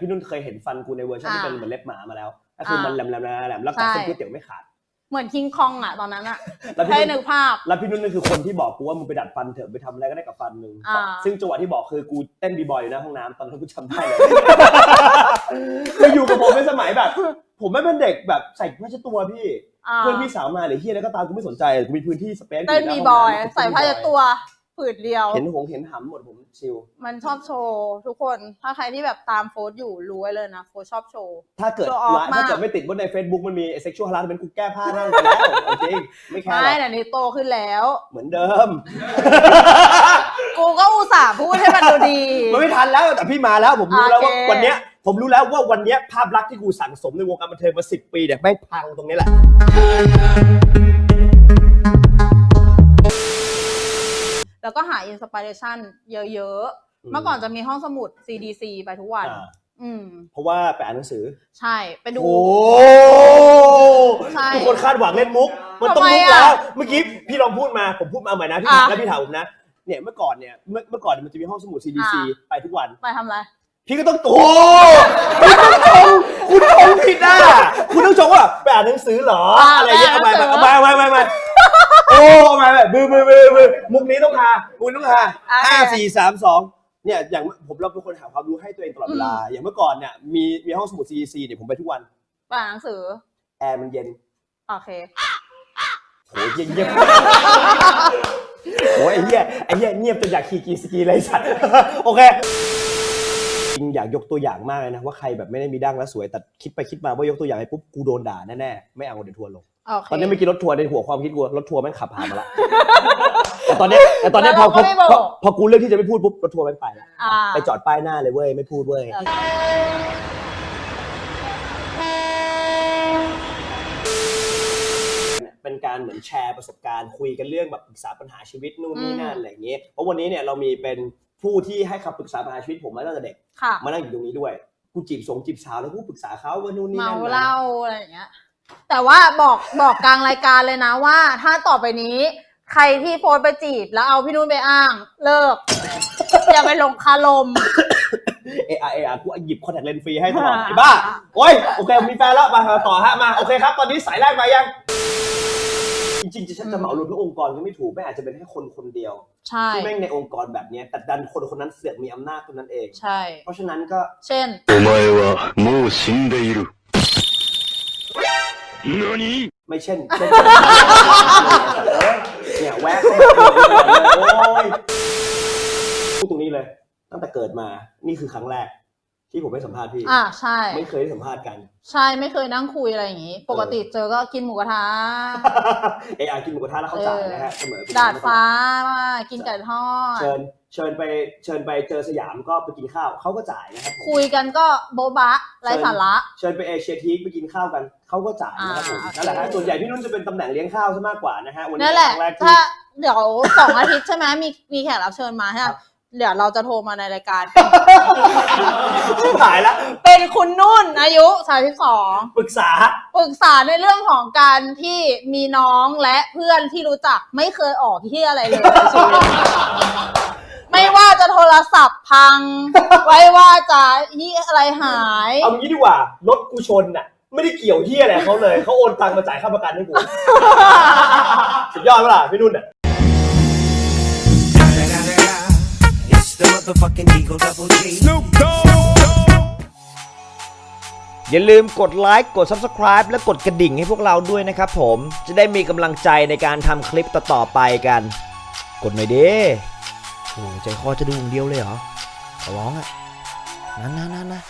พี่นุ่นเคยเห็นฟันกูในเวอร์ชันที่อ่าเป็นเหมือนเล็บหมามาแล้วก็คือมันแหลมๆๆแหลมๆแล้วกัดใช่เส้นก๋วยเตี๋ยวไม่ขาดเหมือนคิงคองอะตอนนั้นอะแล้วพี่ให้นุ่นนึกภาพ แล้วพี่นุ่นนั่นคือคนที่บอกกูว่ามึงไปดัดฟันเถอะไปทำอะไรก็ได้กับฟันมึงอ่าซึ่งจังหวะที่บอกคือกูเต้นบีบอยอยู่หน้าห้องน้ำตอนนั้นกูจำได้เลยคืออยู่กับผมในสมัยแบบ ผมไม่เป็นเด็กแบบใส่ผ้าเช็ดตัวพี่อ่าเพื่อนพี่สาวมาหรือเฮียอะไรก็ตามกูไม่สนใจกูมีพื้นที่สเปซเต้นบีบอย ใส่ผ้าเช็ดตัว ผืดเดียว เห็นหงเห็นหำหมดผมชิลมันชอบโชว์ ทุกคน ถ้าใครที่แบบตามโฟสอยู่รู้ไว้เลยนะ โฟสชอบโชว์ ถ้าเกิด Show off ละถ้าเกิดมากไม่ติดว่าใน Facebook มันมี sexual harassment กูแก้ผ้านั่งไปแล้วเอาจริงไม่แค่หรไม่อกแต่นี้โตขึ้นแล้ว เหมือนเดิม กูก็อุตส่าห์พูดให้มันดูดี มันไม่ทันแล้วแต่พี่มาแล้วผมรู้แล้วว่าโอเค วันเนี้ยผมรู้แล้วว่าวันเนี้ยภาพลักษณ์ที่กูสั่งสมในวงการบันเทิงมาสิบปีเนี่ยแม่งพังตรงนี้แหละ แล้วก็หาอินสปิเรชันเยอะอืมๆเมื่อก่อนจะมีห้องสมุด CDC ไปทุกวันอ่าอืม เพราะว่าไปอ่านหนังสือ ใช่ ไปดู โอ้ใช่ ทุกคนคาดหวังเล่นมุก มันต้องทำไมมุกอะแล้ว เมื่อกี้พี่ลองพูดมา ผมพูดมาใหม่นะพี่อะแล้วพี่ถามผมนะ เนี่ยเมื่อก่อนเนี่ย เมื่อเมื่อก่อนมันจะมีห้องสมุด CDC อะไปทุกวัน ไปทำอะไรพี่ก็ต้องโอ้คุณต้องชงคุณชงผิดอะ คุณต้องชงว่าไปอ่านหนังสือเหรออะอะไรเงี้ยเอาไปไปอ่านหนังสือเอาไปเอาไปเอาไปเอาไป โอ้เอาไปแบบมือมือมือมือมุกนี้ต้องทามุกนี้ต้องทาอะห้าสี่สามสองเนี่ยอย่างผมเราเป็นคนหาความรู้ให้ตัวเองตลอดเวลา อย่างเมื่อก่อนเนี่ยมีมีห้องสมุด CDC เนี่ยผมไปทุกวันไปอ่านหนังสือ แอร์มันเย็น โอเคโหเงียบเงียบโอ้ยไอ้เหี้ยไอ้เหี้ยเงียบจนอยากขี่กีสกีเลยสัตว์โอเคจ ริงอยากยกตัวอย่างมากเลยนะว่าใครแบบไม่ได้มีดั้งแล้วสวยแต่คิดไปคิดมาว่ายกตัวอย่างไปปุ๊บกูโดนด่าแน่ๆไม่เอาเดี๋ยวทัวร์ลงโอเคตอนนี้เมื่อกี้รถทัวร์ในหัวความคิดกูรถทัวร์แม่งขับผ่านมาละแต่ตอนเนี้ยแต่ตอนเนี้ยพอแล้วเราก็ไม่พอบอกพอกูเลือกที่จะไม่พูดปุ๊บรถทัวร์แม่งไปละอ่าไปจอดป้ายหน้าเลยเว้ยไม่พูดเว้ยโอเคเป็นการเหมือนแชร์ประสบการณ์คุยกันเรื่องแบบปรึกษาปัญหาชีวิตนู่นนี่นั่นอะไรอย่างเงี้ยเพราะวันนี้เนี่ยเรามีเป็น ผู้ที่ให้คำปรึกษาปัญหาชีวิตผมมาตั้งแต่เด็ก ค่ะมานั่งอยู่ตรงนี้ด้วย กูจีบสงจีบสาวแล้วกูปรึกษาเขาว่านู่นนี่เมานั่นเหล้าอะไรอย่างเงี้ย แต่ว่าบอกบอกกลางรายการเลยนะว่า ถ้าต่อไปนี้ ใครที่โพสต์ไปจีบแล้วเอาพี่นุ่นไปอ้าง เลิก อย่าไปลงคารม เอไอเอไอกูหยิบคอนแทคเลนส์ฟรีให้ตลอดไอ้บ้าโอ้ยโอเคมีแฟนแล้วมาต่อฮะมาโอเคครับ ตอนนี้สายแรกมายัง จริงๆจะจะเหมารวมทั้งองค์กรก็ไม่ถูกไม่อาจจะเป็นแค่คนคนเดียว ใช่ ที่แม่งในองค์กรแบบเนี้ยแต่ดันคนคนนั้นเสือกมีอำนาจคนนั้นเอง ใช่ เพราะฉะนั้นก็ เช่น お前はもう死んでいる。何 ไม่เช่นเช่นเนี่ยแวะเข้ามาโอ้ยพูดตรงนี้เลย ตั้งแต่เกิดมานี่คือครั้งแรก ที่ผมไม่สัมภาษณ์พี่ อ่าใช่ ไม่เคยได้สัมภาษณ์กัน ใช่ไม่เคยนั่งคุยอะไรอย่างงี้ ปกติเจอก็กินหมูกระทะเอไอกินหมูกระทะแล้วเขาจ่ายนะฮะเสมอดาดฟ้ามากินไก่ทอดเชิญเชิญไปเชิญไปเจอสยามก็ไปกินข้าวเขาก็จ่ายนะครับคุยกันก็โบ๊ะบะไร้สาระ เชิญไปเอเชียทีไปกินข้าวกันเขาก็จ่ายนะครับผมอ่านั่นแหละฮะส่วนใหญ่พี่นุ่นจะเป็นตำแหน่งเลี้ยงข้าวซะมากกว่านะฮะวันนี้นั่นแหละครั้งแรกที่ถ้าเดี๋ยวสองอาทิตย์ใช่ไหมมีมีแขกรับเชิญมาใช่ไหมครับ เดี๋ยวเราจะโทรมาในรายการชิบหายแล้วเป็นคุณนุ่นอายุ 32 ปรึกษา ปรึกษาในเรื่องของการที่มีน้องและเพื่อนที่รู้จักไม่เคยออกที่อะไรเลยในชีวิตไม่ว่าจะโทรศัพท์พัง ไว้ว่าจะที่อะไรหาย เอางี้ดีกว่ารถกูชนน่ะ ไม่ได้เกี่ยวที่อะไรกับเขาเลย เขาโอนตังค์มาจ่ายค่าประกันให้กู สุดยอดเปะล่ะพี่นุ่นอะ the motherfucking Eagle Double G. อย่าลืมกดไลค์กด Subscribe และกดกระดิ่งให้พวกเราด้วยนะครับผม จะได้มีกำลังใจในการทำคลิปต่อๆไปกัน กดหน่อยดิโอ้ใจคอจะดูอย่างเดียวเลยเหรอขอร้องอะ่ะนะนะนะนะ